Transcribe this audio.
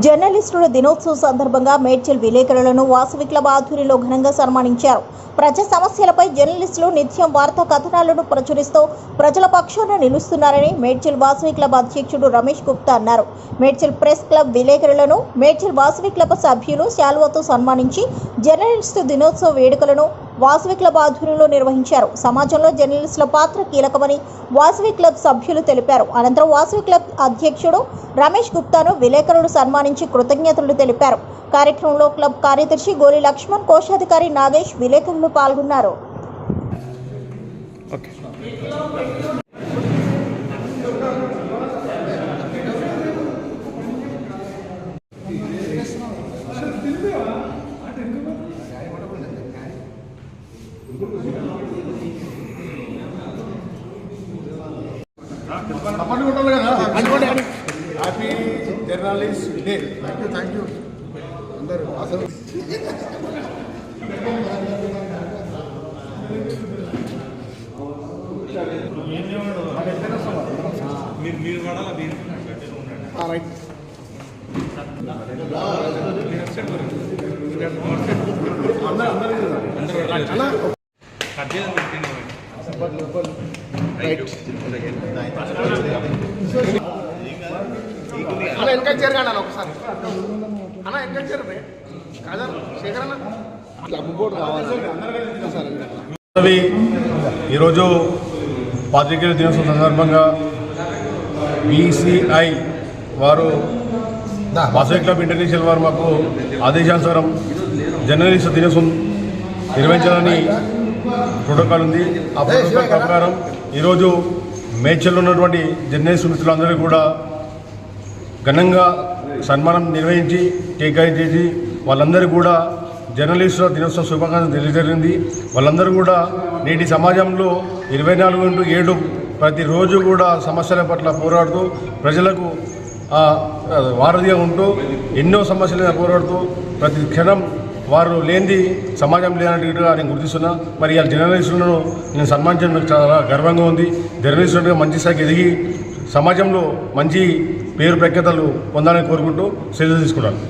జర్నలిస్టుల దినోత్సవం సందర్భంగా మేడ్చల్ విలేకరులను వాసవి క్లబ్ ఆధ్వర్యంలో ఘనంగా సన్మానించారు. ప్రజా సమస్యలపై జర్నలిస్టులు నిత్యం వార్తా కథనాలను ప్రచురిస్తూ ప్రజల పక్షాన నిలుస్తున్నారని మేడ్చల్ వాసవి క్లబ్ అధ్యక్షుడు రమేష్ గుప్తా అన్నారు. మేడ్చల్ ప్రెస్ క్లబ్ విలేకరులను మేడ్చల్ వాసవి క్లబ్ సభ్యులు శాలువతో సన్మానించి జర్నలిస్టు దినోత్సవ వేడుకలను వాసవి క్లబ్ ఆధ్వర్యంలో నిర్వహించారు. సమాజంలో జర్నలిస్టుల పాత్ర కీలకమని వాసవి క్లబ్ సభ్యులు తెలిపారు. అనంతరం వాసవి క్లబ్ అధ్యక్షుడు రమేష్ గుప్తాను విలేకరులు సన్మానించి కృతజ్ఞతలు తెలిపారు. కార్యక్రమంలో క్లబ్ కార్యదర్శి గోలి లక్ష్మణ్ కోశాధికారి నాగేష్ విలేకరులు పాల్గొన్నారు. Okay. Happy journalist day thank you thank you అందరూ అసలు మీరు మీరు మీరు రైట్ కట్ చేసి చేరు కానీ అన్న ఒకసారి. అన్న వెనక చేరు రే కాదా? శేఖర్ అన్న? ఈరోజు పాత్రికేయుల దినోత్సవం సందర్భంగా బీసీఐ వారు వాసవి క్లబ్ ఇంటర్నేషనల్ వారు మాకు ఆదేశానుసారం జర్నలిస్ట్ దినోత్సవం నిర్వహించాలని ప్రోటోకాల్ ఉంది. ఆ ప్రోటోకాల్ ప్రకారం ఈరోజు మేడ్చల్లో ఉన్నటువంటి జర్నలిస్ట్ మిత్రులందరూ కూడా ఘనంగా సన్మానం నిర్వహించి కట్ చేసి వాళ్ళందరూ కూడా జర్నలిస్టుల దినోత్సవ శుభాకాంక్షలు తెలియజేరింది వాళ్ళందరూ కూడా నేటి సమాజంలో ఇరవై నాలుగు ఇంటూ ఏడు ప్రతిరోజు కూడా సమస్యల పట్ల పోరాడుతూ ప్రజలకు వారధిగా ఉంటూ ఎన్నో సమస్యల పోరాడుతూ ప్రతి క్షణం వారు లేనిది సమాజం లేనట్టుగా నేను గుర్తిస్తున్నా. మరి ఇవాళ జర్నలిస్టులను నేను సన్మానించడం నాకు చాలా గర్వంగా ఉంది. జర్నలిస్టులుగా మంచి స్థాయికి ఎదిగి సమాజంలో మంచి పేరు ప్రఖ్యాతలు పొందాలని కోరుకుంటూ సెలవు తీసుకున్నాను. జై